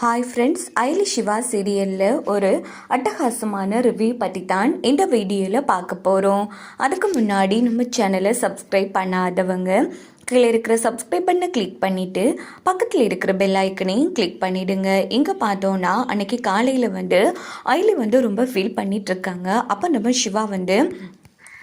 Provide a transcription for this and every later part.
Hi friends ஐலி Siva சீரியலில் ஒரு அட்டகாசமான ரிவ்யூ பற்றி தான் இந்த வீடியோவில் பார்க்க போகிறோம் அதுக்கு முன்னாடி நம்ம சேனலை சப்ஸ்கிரைப் பண்ணாதவங்க கீழே இருக்கிற சப்ஸ்கிரைப் பண்ண கிளிக் பண்ணிவிட்டு பக்கத்தில் இருக்கிற பெல் ஐக்கனையும் கிளிக் பண்ணிவிடுங்க இங்கே பார்த்தோன்னா அன்னைக்கு காலையில் வந்து ஐலி வந்து ரொம்ப ஃபீல் பண்ணிகிட்ருக்காங்க அப்போ நம்ம சிவா வந்து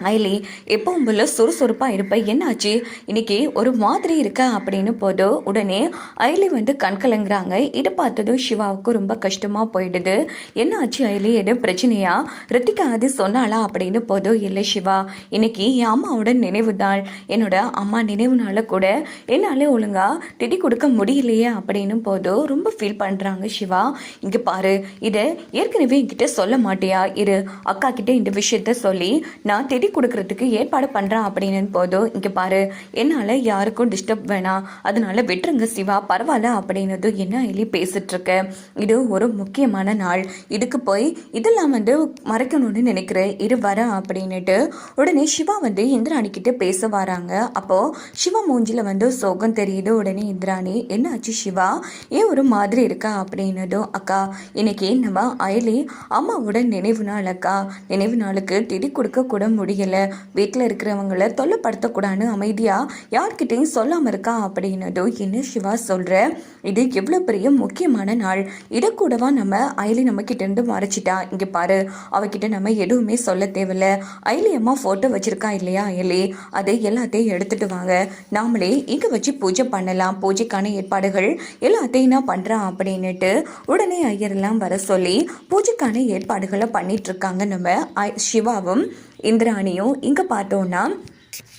ஐலி எப்பவும் போல சுறுசுறுப்பாக இருப்பேன் என்னாச்சு? இன்னைக்கு ஒரு மாதிரி இருக்க அப்படின்னு போதோ உடனே ஐலி வந்து கண் கலங்குறாங்க. இதை பார்த்ததும் சிவாவுக்கு ரொம்ப கஷ்டமாக போயிடுது. என்னாச்சு ஐலி? எது பிரச்சனையா? ரித்திகா அது சொன்னாளா அப்படின்னு போதோ இல்லை சிவா இன்னைக்கு என் அம்மாவோட நினைவு நாள். என்னோட அம்மா நினைவு கூட என்னால் ஒழுங்காக திடி கொடுக்க முடியலையே அப்படின்னு போதோ ரொம்ப ஃபீல் பண்ணுறாங்க சிவா. இங்கே பாரு இதை ஏற்கனவே என்கிட்ட சொல்ல மாட்டியா? இரு அக்கா கிட்டே இந்த விஷயத்த சொல்லி நான் திதி கொடுக்கறதுக்கு ஏற்பாடு பண்ணுறான் அப்படின்னு போதும் இங்கே பாரு என்னால் யாருக்கும் டிஸ்டர்ப் வேணாம் அதனால விட்டுருங்க சிவா பரவாயில்ல அப்படின்னதும் என்ன எலி பேசிட்டு இருக்க? இது ஒரு முக்கியமான நாள். இதுக்கு போய் இதெல்லாம் வந்து மறைக்கணும்னு நினைக்கிறேன் இரு வர அப்படின்னுட்டு உடனே சிவா வந்து இந்திராணி கிட்ட பேச வராங்க. அப்போ சிவா மூஞ்சில வந்து சோகம் தெரியுது. உடனே இந்திராணி என்னாச்சு சிவா? ஏன் ஒரு மாதிரி இருக்கா? அப்படின்னதும் அக்கா இன்னைக்கு நம்ம அயலி அம்மாவோட நினைவு நாள் அக்கா. நினைவு நாளுக்கு திதி கொடுக்க கூட முடியல வீட்டில் இருக்கிறவங்கள தொல்லைப்படுத்தக்கூடாதுன்னு அமைதியாக யார்கிட்டையும் சொல்லாமல் இருக்கா அப்படின்னதோ என்ன சிவா சொல்கிற இது எவ்வளோ பெரிய முக்கியமான நாள். இதை கூடவா நம்ம அயலி நம்ம கிட்டேருந்து மறைச்சிட்டா? இங்கே பாரு அவகிட்ட நம்ம எதுவுமே சொல்ல தேவையில்ல. அயலி அம்மா ஃபோட்டோ வச்சுருக்கா இல்லையா அயலி? அதை எல்லாத்தையும் எடுத்துட்டு வாங்க. நாமளே இங்கே வச்சு பூஜை பண்ணலாம். பூஜைக்கான ஏற்பாடுகள் எல்லாத்தையும் நான் பண்ணுறான் அப்படின்னுட்டு உடனே ஐயரெல்லாம் வர சொல்லி பூஜைக்கான ஏற்பாடுகளை பண்ணிகிட்ருக்காங்க நம்ம ஐ- சிவாவும். இந்திராணியும் இங்கே பார்த்தோன்னா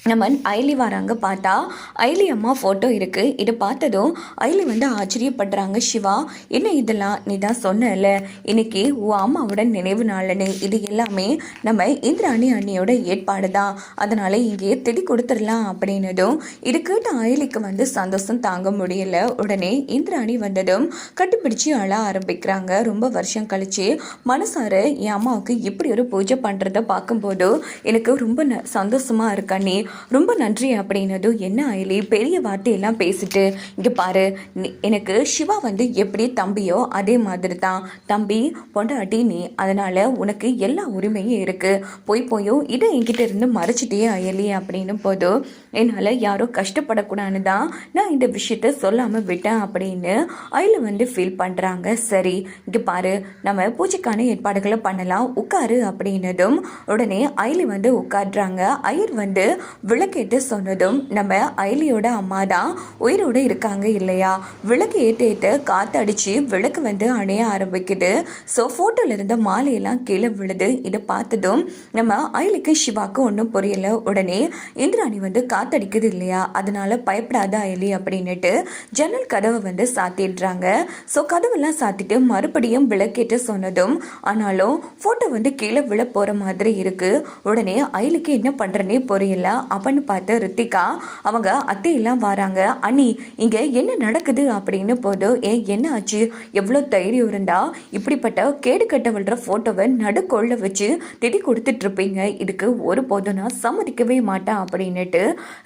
நம்ம ஐலி வராங்க பார்த்தா ஐலி அம்மா ஃபோட்டோ இருக்குது இதை பார்த்ததும் ஐலி வந்து ஆச்சரியப்படுறாங்க சிவா என்ன இதெல்லாம் நீ தான் சொன்னல? இன்னைக்கு உன் அம்மாவோட நினைவு நாளனு. இது எல்லாமே நம்ம இந்திராணி அண்ணியோட ஏற்பாடு தான். அதனால் இங்கே திடி கொடுத்துடலாம் அப்படின்னதும் இது கேட்ட ஐலிக்கு வந்து சந்தோஷம் தாங்க முடியல. உடனே இந்திராணி வந்ததும் கட்டிப்பிடிச்சு அழ ஆரம்பிக்கிறாங்க. ரொம்ப வருஷம் கழிச்சு மனசார என் அம்மாவுக்கு இப்படி ஒரு பூஜை பண்ணுறத பார்க்கும்போது எனக்கு ரொம்ப ந சந்தோஷமாக இருக்கா நீ ரொம்ப நன்றி அப்படின்னதும் என்ன அயலி பெரிய வார்த்தையெல்லாம் பேசிட்டு இங்கே பாரு எனக்கு சிவா வந்து எப்படி தம்பியோ அதே மாதிரி தான் தம்பி பொண்டாட்டி நீ அதனால் உனக்கு எல்லா உரிமையும் இருக்குது போய் போயும் இதை என்கிட்ட இருந்து மறைச்சிட்டே அயலி அப்படின்னு போதும் என்னால் யாரும் கஷ்டப்படக்கூடாதுன்னு தான் நான் இந்த விஷயத்த சொல்லாமல் விட்டேன் அப்படின்னு அயல வந்து ஃபீல் பண்ணுறாங்க சரி இங்கே பாரு நம்ம பூஜைக்கான ஏற்பாடுகளை பண்ணலாம் உட்காரு அப்படின்னதும் உடனே அயலி வந்து உட்காடுறாங்க ஐயர் வந்து விளக்கேட்டு சொன்னதும் நம்ம அயலியோட அம்மா தான் உயிரோடு இருக்காங்க இல்லையா? விளக்கு ஏற்ற ஏற்ற அடித்து விளக்கு வந்து அணைய ஆரம்பிக்குது. ஸோ ஃபோட்டோவில் இருந்த மாலையெல்லாம் கீழே விழுது. இதை பார்த்ததும் நம்ம அயலிக்கு சிவாக்கு ஒன்றும் புரியல. உடனே இந்திராணி வந்து காத்தடிக்குது இல்லையா? அதனால பயப்படாத அயலி அப்படின்னுட்டு ஜன்னல் கதவை வந்து சாத்திடுறாங்க. ஸோ கதவெல்லாம் சாத்திட்டு மறுபடியும் விளக்கேட்டு சொன்னதும் ஆனாலும் ஃபோட்டோ வந்து கீழே விழ போகிற மாதிரி இருக்குது உடனே அயலுக்கு என்ன பண்ணுறனே புரியல. அவன்னு பார்த்து ரித்திகா அவங்க அத்தையெல்லாம் வராங்க. அண்ணி இங்கே என்ன நடக்குது அப்படின்னு போது ஏ என்ன ஆச்சு எவ்வளோ தைரியம் இருந்தா இப்படிப்பட்ட கேடு கட்ட விழுற ஃபோட்டோவை நடுக்கொள்ள வச்சு திதி கொடுத்துட்டு இருப்பீங்க. இதுக்கு ஒரு போதும் நான் சம்மதிக்கவே மாட்டேன் அப்படின்னுட்டு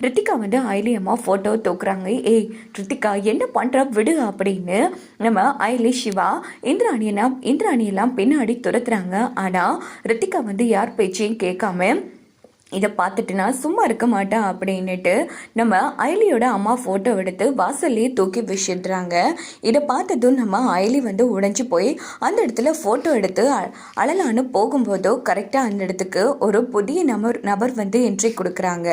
ரித்திகா வந்து ஐலி அம்மா ஃபோட்டோ தூக்குறாங்க. ஏய் ரித்திகா என்ன பண்ணுற விடு அப்படின்னு நம்ம ஐலி சிவா இந்திராணியெல்லாம் இந்திராணியெல்லாம் பின்னாடி துரத்துறாங்க. ஆனால் ரித்திகா வந்து யார் பேச்சையும் கேட்காம இதை பார்த்துட்டு நான் சும்மா இருக்க மாட்டேன் அப்படின்னுட்டு நம்ம அயலியோட அம்மா ஃபோட்டோ எடுத்து வாசல்லையே தூக்கி விசிடுறாங்க. இதை பார்த்ததும் நம்ம அயலி வந்து உடைஞ்சு போய் அந்த இடத்துல ஃபோட்டோ எடுத்து அழலான்னு போகும்போதோ கரெக்டாக அந்த இடத்துக்கு ஒரு புதிய நபர் நபர் வந்து என்ட்ரி கொடுக்குறாங்க.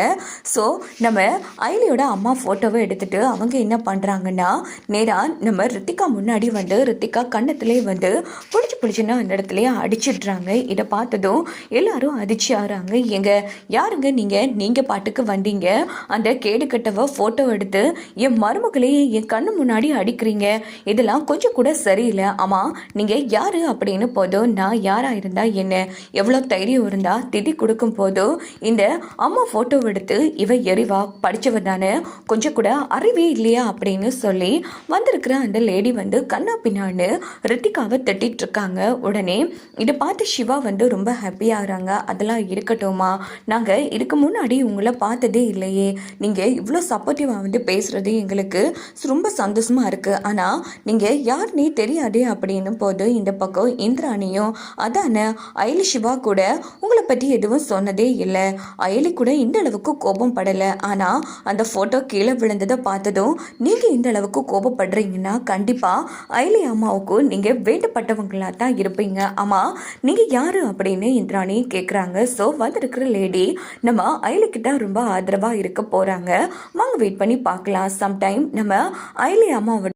ஸோ நம்ம அயலியோட அம்மா ஃபோட்டோவை எடுத்துட்டு அவங்க என்ன பண்ணுறாங்கன்னா நேராக நம்ம ரித்திகா முன்னாடி வந்து ரித்திகா கண்ணத்துலேயே வந்து பிடிச்சி பிடிச்சின்னு அந்த இடத்துலையே அடிச்சிடுறாங்க. இதை பார்த்ததும் எல்லாரும் அதிர்ச்சி ஆகிறாங்க. எங்கள் யாருங்க நீங்கள் நீங்கள் பாட்டுக்கு வந்தீங்க. அந்த கேடு கட்டவ ஃபோட்டோ எடுத்து என் மருமகளையே என் கண்ணு முன்னாடி அடிக்கிறீங்க. இதெல்லாம் கொஞ்சம் கூட சரியில்லை. ஆமாம் நீங்கள் யார் அப்படின்னு போதோ நான் யாராக இருந்தால் என்ன? எவ்வளோ தைரியம் இருந்தால் திதி கொடுக்கும் போதோ இந்த அம்மா ஃபோட்டோ எடுத்து இவ எரிவா படிச்சவ தானே? கொஞ்சம் கூட அறிவே இல்லையா அப்படின்னு சொல்லி வந்திருக்கிற அந்த லேடி வந்து கண்ணா பின்னான்னு ரித்திகாவை திட்டிகிட்டு இருக்காங்க. உடனே இதை பார்த்து சிவா வந்து ரொம்ப ஹாப்பியாகிறாங்க அதெல்லாம் இருக்கட்டும்மா. நான் நாங்கள் இதுக்கு முன்னாடி உங்களை பார்த்ததே இல்லையே. நீங்கள் இவ்வளோ சப்போர்ட்டிவாக வந்து பேசுகிறது எங்களுக்கு ரொம்ப சந்தோஷமாக இருக்குது ஆனால் நீங்கள் யாருனே தெரியாதே அப்படின்னும் போது இந்த பக்கம் இந்திராணியும் அதானே அயலி சிவா கூட உங்களை பற்றி எதுவும் சொன்னதே இல்லை. அயலி கூட இந்த அளவுக்கு கோபம் படலை. ஆனால் அந்த ஃபோட்டோ கீழே விழுந்ததை பார்த்ததும் நீங்கள் இந்த அளவுக்கு கோபப்படுறீங்கன்னா கண்டிப்பாக அயலி அம்மாவுக்கும் நீங்கள் வேண்டப்பட்டவங்களாக தான் இருப்பீங்க. ஆமாம் நீங்கள் யார் அப்படின்னு இந்திராணி கேட்குறாங்க ஸோ வந்திருக்கிற லேடி நம்ம அயலிக்கிட்ட ரொம்ப ஆதரவாக இருக்க போகிறாங்க வாங்க வெயிட் பண்ணி பார்க்கலாம். சம்டைம் நம்ம அயலி அம்மாவோட